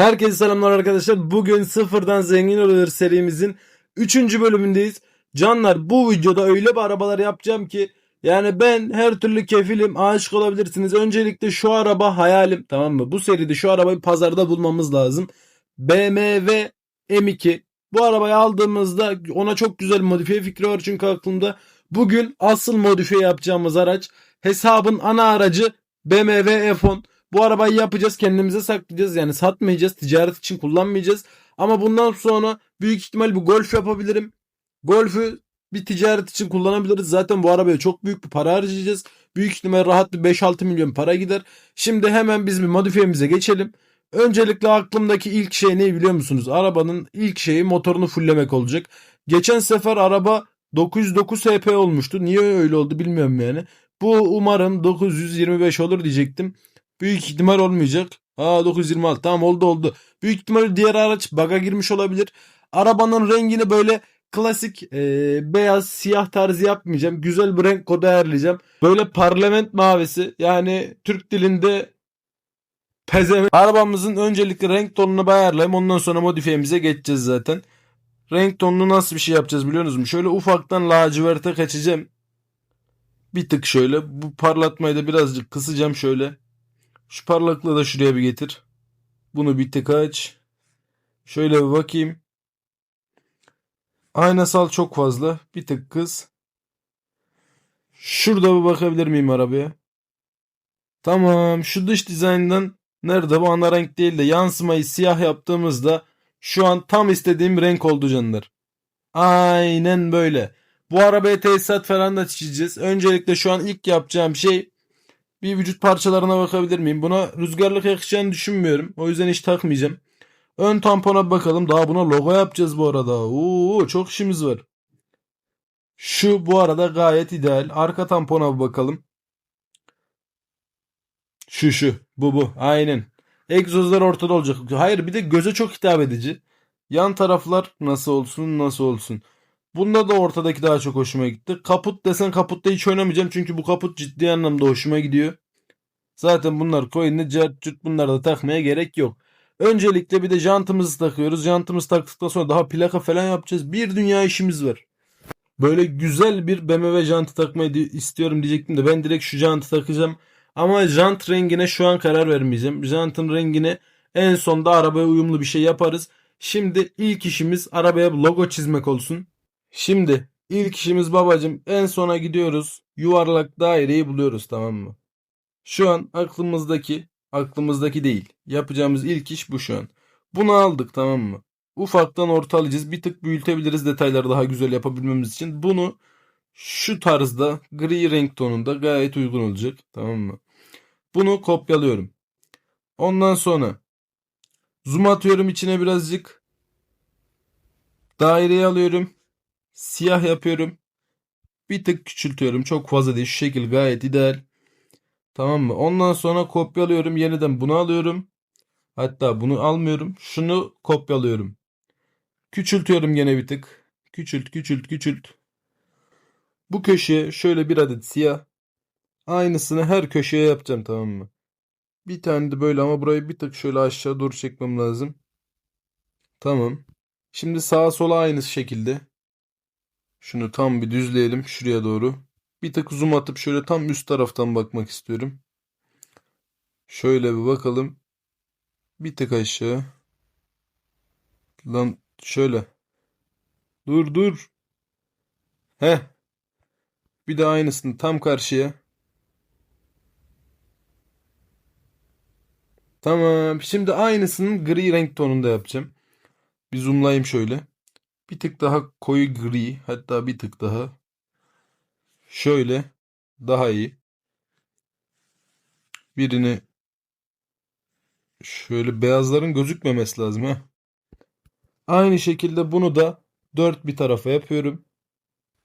Herkese selamlar arkadaşlar. Bugün sıfırdan zengin oluyor serimizin 3. bölümündeyiz. Canlar bu videoda öyle bir arabalar yapacağım ki yani ben her türlü kefilim aşık olabilirsiniz. Öncelikle şu araba hayalim tamam mı? Bu seride şu arabayı pazarda bulmamız lazım. BMW M2. Bu arabayı aldığımızda ona çok güzel modifiye fikri var çünkü aklımda. Bugün asıl modifiye yapacağımız araç hesabın ana aracı BMW F10. Bu arabayı yapacağız kendimize saklayacağız yani satmayacağız ticaret için kullanmayacağız. Ama bundan sonra büyük ihtimal bir golf yapabilirim. Golf'ü bir ticaret için kullanabiliriz. Zaten bu arabaya çok büyük bir para harcayacağız. Büyük ihtimal rahat bir 5-6 milyon para gider. Şimdi hemen biz bir modifiyemize geçelim. Öncelikle aklımdaki ilk şey ne biliyor musunuz? Arabanın ilk şeyi motorunu fulllemek olacak. Geçen sefer araba 909 HP olmuştu. Niye öyle oldu bilmiyorum yani. Bu umarım 925 olur diyecektim. Büyük ihtimal olmayacak. Aa 926 tamam oldu oldu. Büyük ihtimal diğer araç baga girmiş olabilir. Arabanın rengini böyle klasik e, beyaz siyah tarzı yapmayacağım. Güzel bir renk kodu ayarlayacağım. Böyle parlament mavisi yani Türk dilinde pezeme. Arabamızın öncelikle renk tonunu ayarlayayım. Ondan sonra modifiyemize geçeceğiz zaten. Renk tonunu nasıl bir şey yapacağız biliyor musunuz? Şöyle ufaktan laciverte kaçacağım. Bir tık şöyle. Bu parlatmayı da birazcık kısacağım şöyle. Şu parlaklığı da şuraya bir getir. Bunu bir tık aç. Şöyle bir bakayım. Aynasal çok fazla. Bir tık kız. Şurada bir bakabilir miyim arabaya? Tamam. Şu dış dizayndan nerede bu ana renk değil de yansımayı siyah yaptığımızda şu an tam istediğim renk oldu canlar. Aynen böyle. Bu arabaya tesisat falan da çizeceğiz. Öncelikle şu an ilk yapacağım şey bir vücut parçalarına bakabilir miyim? Buna rüzgarlık yakışacağını düşünmüyorum. O yüzden hiç takmayacağım. Ön tampona bakalım. Daha buna logo yapacağız bu arada. Oo, çok işimiz var. Şu bu arada gayet ideal. Arka tampona bakalım. Şu şu. Bu bu. Aynen. Egzozlar ortada olacak. Hayır bir de göze çok hitap edici. Yan taraflar nasıl olsun nasıl olsun. Bunda da ortadaki daha çok hoşuma gitti. Kaput desen kaputta hiç oynamayacağım. Çünkü bu kaput ciddi anlamda hoşuma gidiyor. Zaten bunlar coin'li curt bunları da takmaya gerek yok. Öncelikle bir de jantımızı takıyoruz. Jantımızı taktıktan sonra daha plaka falan yapacağız. Bir dünya işimiz var. Böyle güzel bir BMW jantı takmayı istiyorum diyecektim de ben direkt şu jantı takacağım. Ama jant rengine şu an karar vermeyeceğim. Jantın rengine en sonda arabaya uyumlu bir şey yaparız. Şimdi ilk işimiz arabaya logo çizmek olsun. Şimdi ilk işimiz babacım en sona gidiyoruz. Yuvarlak daireyi buluyoruz tamam mı? Şu an aklımızdaki aklımızdaki değil. Yapacağımız ilk iş bu şu an. Bunu aldık tamam mı? Ufaktan ortalayacağız. Bir tık büyütebiliriz detayları daha güzel yapabilmemiz için. Bunu şu tarzda gri renk tonunda gayet uygun olacak. Tamam mı? Bunu kopyalıyorum. Ondan sonra zoom atıyorum içine birazcık. Daireyi alıyorum. Siyah yapıyorum. Bir tık küçültüyorum. Çok fazla değil. Şu şekil gayet ideal. Tamam mı? Ondan sonra kopyalıyorum. Yeniden bunu alıyorum. Hatta bunu almıyorum. Şunu kopyalıyorum. Küçültüyorum gene bir tık. Küçült, küçült, küçült. Bu köşeye şöyle bir adet siyah. Aynısını her köşeye yapacağım tamam mı? Bir tane de böyle ama burayı bir tık şöyle aşağı doğru çekmem lazım. Tamam. Şimdi sağa sola aynı şekilde. Şunu tam bir düzleyelim şuraya doğru. Bir tık zoom atıp şöyle tam üst taraftan bakmak istiyorum. Şöyle bir bakalım. Bir tık aşağı. Lan şöyle. Dur dur. Heh. Bir de aynısını tam karşıya. Tamam. Şimdi aynısının gri renk tonunda yapacağım. Bir zoomlayayım şöyle. Bir tık daha koyu gri. Hatta bir tık daha. Şöyle. Daha iyi. Birini şöyle beyazların gözükmemesi lazım ha. Aynı şekilde bunu da dört bir tarafa yapıyorum.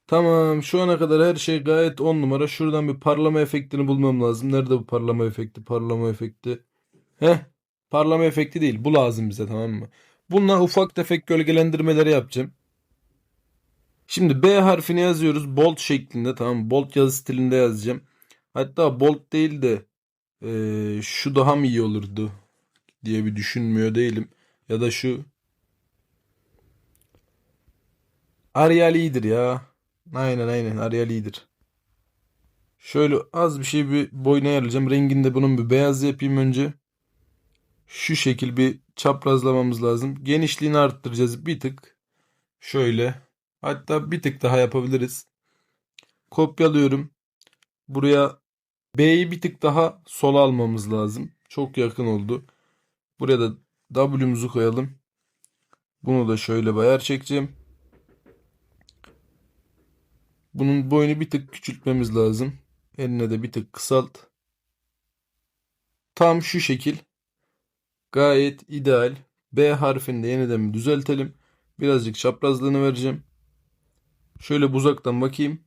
Tamam şu ana kadar her şey gayet 10 numara. Şuradan bir parlama efektini bulmam lazım. Nerede bu parlama efekti? Parlama efekti. Heh. Parlama efekti değil. Bu lazım bize tamam mı? Bununla ufak tefek gölgelendirmeleri yapacağım. Şimdi B harfini yazıyoruz. Bold şeklinde tamam? Bold yazı stilinde yazacağım. Hatta bold değil de eee, şu daha mı iyi olurdu diye bir düşünmüyor değilim. Ya da şu Arial iyidir ya. Aynen aynen Arial iyidir. Şöyle az bir şey bir boyuna ayarlayacağım. Rengini de bunun bir beyaz yapayım önce. Şu şekil bir çaprazlamamız lazım. Genişliğini arttıracağız bir tık. Şöyle. Hatta bir tık daha yapabiliriz. Kopyalıyorum. Buraya B'yi bir tık daha sola almamız lazım. Çok yakın oldu. Buraya da W'muzu koyalım. Bunu da şöyle bayar çekeceğim. Bunun boyunu bir tık küçültmemiz lazım. Eline de bir tık kısalt. Tam şu şekil. Gayet ideal. B harfini de yeniden düzeltelim. Birazcık çaprazlığını vereceğim. Şöyle uzaktan bakayım.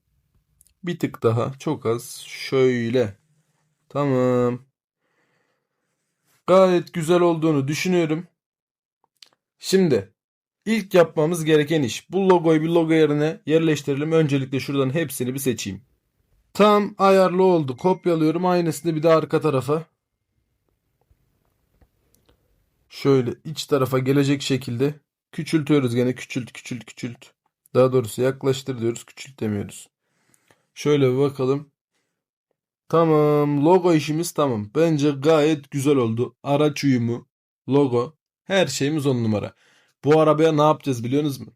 Bir tık daha. Çok az. Şöyle. Tamam. Gayet güzel olduğunu düşünüyorum. Şimdi ilk yapmamız gereken iş. Bu logoyu bir logo yerine yerleştirelim. Öncelikle şuradan hepsini bir seçeyim. Tam ayarlı oldu. Kopyalıyorum. Aynısını bir de arka tarafa. Şöyle iç tarafa gelecek şekilde küçültüyoruz gene. Küçült, küçült, küçült. Daha doğrusu yaklaştır diyoruz. Küçült demiyoruz. Şöyle bir bakalım. Tamam. Logo işimiz tamam. Bence gayet güzel oldu. Araç uyumu, logo, her şeyimiz on numara. Bu arabaya ne yapacağız biliyorsunuz mu?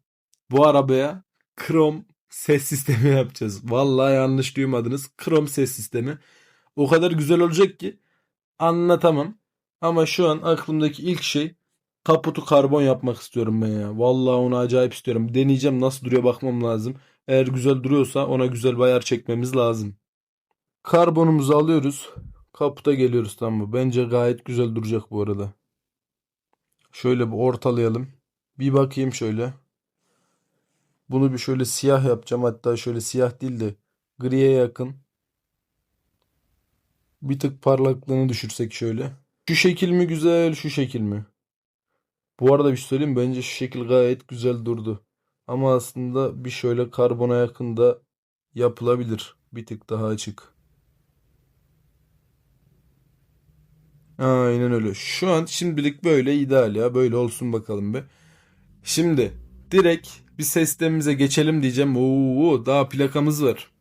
Bu arabaya krom ses sistemi yapacağız. Vallahi yanlış duymadınız. Krom ses sistemi. O kadar güzel olacak ki anlatamam. Ama şu an aklımdaki ilk şey kaputu karbon yapmak istiyorum ben ya. Vallahi onu acayip istiyorum. Deneyeceğim nasıl duruyor bakmam lazım. Eğer güzel duruyorsa ona güzel bayar çekmemiz lazım. Karbonumuzu alıyoruz. Kaputa geliyoruz tamam mı? Bence gayet güzel duracak bu arada. Şöyle bir ortalayalım. Bir bakayım şöyle. Bunu bir şöyle siyah yapacağım. Hatta şöyle siyah değil de griye yakın. Bir tık parlaklığını düşürsek şöyle. Şu şekil mi güzel, şu şekil mi? Bu arada bir şey söyleyeyim? Bence şu şekil gayet güzel durdu. Ama aslında bir şöyle karbona yakın da yapılabilir. Bir tık daha açık. Aynen öyle. Şu an şimdilik böyle ideal ya. Böyle olsun bakalım be. Şimdi direkt bir sistemimize geçelim diyeceğim. Oo, daha plakamız var.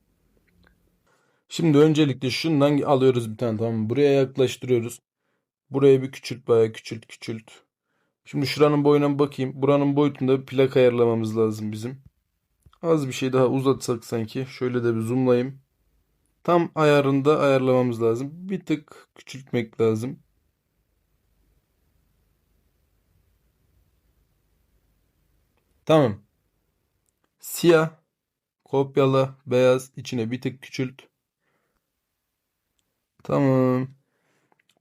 Şimdi öncelikle şundan alıyoruz bir tane tamam? Buraya yaklaştırıyoruz. Buraya bir küçült bayağı küçült küçült. Şimdi şuranın boyuna bakayım. Buranın boyutunda bir plak ayarlamamız lazım bizim. Az bir şey daha uzatsak sanki. Şöyle de bir zoomlayayım. Tam ayarında ayarlamamız lazım. Bir tık küçültmek lazım. Tamam. Siyah, kopyala, beyaz, içine bir tık küçült. Tamam.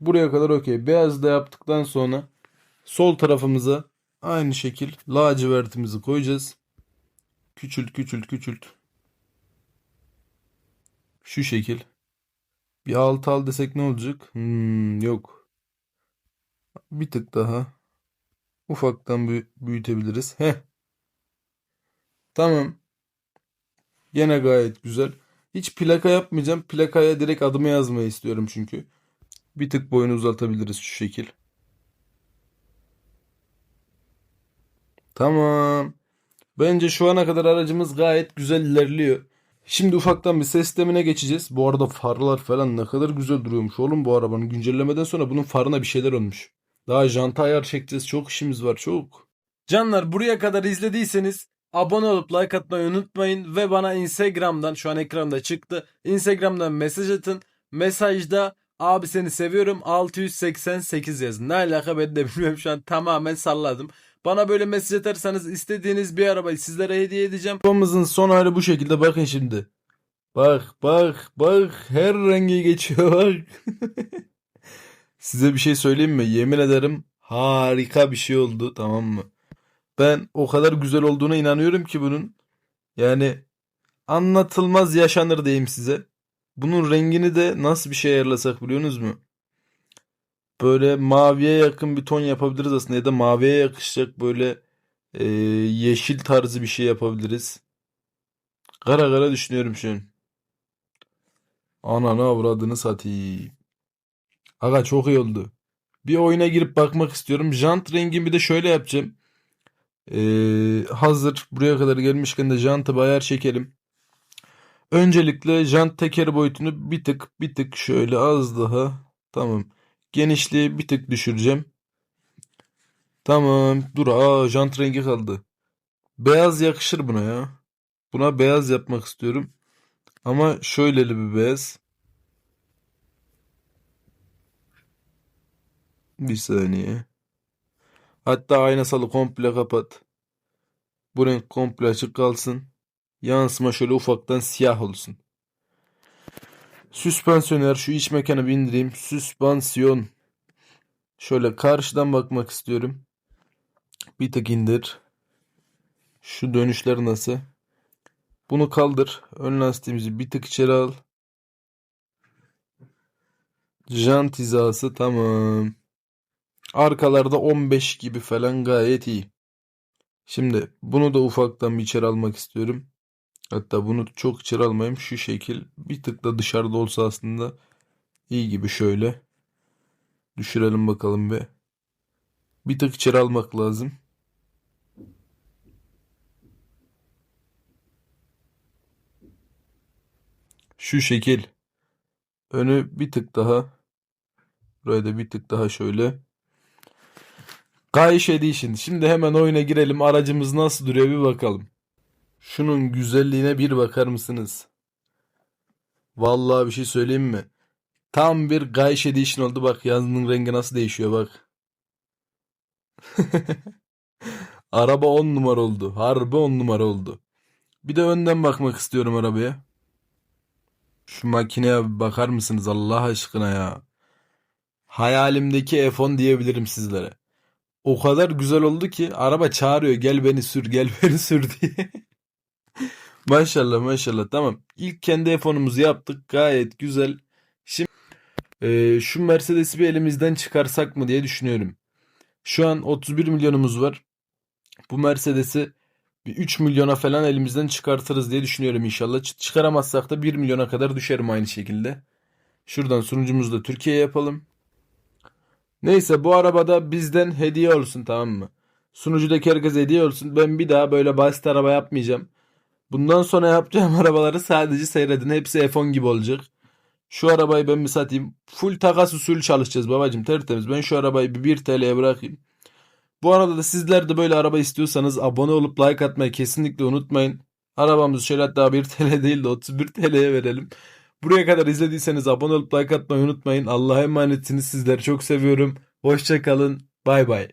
Buraya kadar okey. Beyaz da yaptıktan sonra sol tarafımıza aynı şekil lacivertimizi koyacağız. Küçült, küçült, küçült. Şu şekil. Bir alt al desek ne olacak? Hmm, yok. Bir tık daha. Ufaktan büy- büyütebiliriz. Heh. Tamam. Gene gayet güzel. Hiç plaka yapmayacağım. Plakaya direkt adımı yazmayı istiyorum çünkü. Bir tık boyunu uzatabiliriz şu şekil. Tamam. Bence şu ana kadar aracımız gayet güzel ilerliyor. Şimdi ufaktan bir ses sistemine geçeceğiz. Bu arada farlar falan ne kadar güzel duruyormuş oğlum bu arabanın. Güncellemeden sonra bunun farına bir şeyler olmuş. Daha janta ayar çekeceğiz. Çok işimiz var çok. Canlar buraya kadar izlediyseniz abone olup like atmayı unutmayın. Ve bana Instagram'dan şu an ekranda çıktı. Instagram'dan mesaj atın. Mesajda abi seni seviyorum 688 yazın. Ne alaka ben de bilmiyorum şu an tamamen salladım. Bana böyle mesaj atarsanız istediğiniz bir arabayı sizlere hediye edeceğim. Arabamızın son hali bu şekilde bakın şimdi. Bak bak bak her rengi geçiyor bak. Size bir şey söyleyeyim mi? Yemin ederim harika bir şey oldu tamam mı? Ben o kadar güzel olduğuna inanıyorum ki bunun. Yani anlatılmaz yaşanır diyeyim size. Bunun rengini de nasıl bir şey ayarlasak biliyorsunuz mu? Böyle maviye yakın bir ton yapabiliriz aslında ya da maviye yakışacak böyle e, yeşil tarzı bir şey yapabiliriz. Kara kara düşünüyorum şu an. Ananı avradını satayım. Aga çok iyi oldu. Bir oyuna girip bakmak istiyorum. Jant rengimi de şöyle yapacağım. Ee, hazır buraya kadar gelmişken de jantı bir ayar çekelim. Öncelikle jant tekeri boyutunu bir tık bir tık şöyle az daha. Tamam. Genişliği bir tık düşüreceğim. Tamam. Dur. Aa jant rengi kaldı. Beyaz yakışır buna ya. Buna beyaz yapmak istiyorum. Ama şöyleli bir beyaz. Bir saniye. Hatta aynasalı komple kapat. Bu renk komple açık kalsın. Yansıma şöyle ufaktan siyah olsun. Süspansiyoner şu iç mekanı bir indireyim. Süspansiyon. Şöyle karşıdan bakmak istiyorum. Bir tık indir. Şu dönüşler nasıl? Bunu kaldır. Ön lastiğimizi bir tık içeri al. Jant hizası tamam. Arkalarda 15 gibi falan gayet iyi. Şimdi bunu da ufaktan bir içeri almak istiyorum. Hatta bunu çok içeri almayayım. Şu şekil bir tık da dışarıda olsa aslında iyi gibi şöyle. Düşürelim bakalım bir. Bir tık içeri almak lazım. Şu şekil. Önü bir tık daha. Buraya da bir tık daha şöyle. Gayiş Edition. Şimdi hemen oyuna girelim. Aracımız nasıl duruyor bir bakalım. Şunun güzelliğine bir bakar mısınız? Vallahi bir şey söyleyeyim mi? Tam bir Gayiş Edition oldu. Bak yazının rengi nasıl değişiyor bak. Araba 10 numara oldu. Harbi 10 numara oldu. Bir de önden bakmak istiyorum arabaya. Şu makineye bakar mısınız Allah aşkına ya? Hayalimdeki F10 diyebilirim sizlere. O kadar güzel oldu ki araba çağırıyor gel beni sür gel beni sür diye. Maşallah maşallah tamam. İlk kendi F10'umuzu yaptık gayet güzel. Şimdi eee, şu Mercedes'i bir elimizden çıkarsak mı diye düşünüyorum. Şu an 31 milyonumuz var. Bu Mercedes'i bir 3 milyona falan elimizden çıkartırız diye düşünüyorum inşallah. Çıkaramazsak da 1 milyona kadar düşerim aynı şekilde. Şuradan sunucumuzu da Türkiye yapalım. Neyse bu arabada bizden hediye olsun tamam mı? Sunucudaki herkese hediye olsun. Ben bir daha böyle basit araba yapmayacağım. Bundan sonra yapacağım arabaları sadece seyredin. Hepsi F10 gibi olacak. Şu arabayı ben bir satayım. Full takas usulü çalışacağız babacım tertemiz. Ben şu arabayı bir 1 TL'ye bırakayım. Bu arada da sizler de böyle araba istiyorsanız abone olup like atmayı kesinlikle unutmayın. Arabamızı şöyle hatta 1 TL değil de 31 TL'ye verelim. Buraya kadar izlediyseniz abone olup like atmayı unutmayın. Allah'a emanetsiniz. Sizleri çok seviyorum. Hoşça kalın. Bay bay.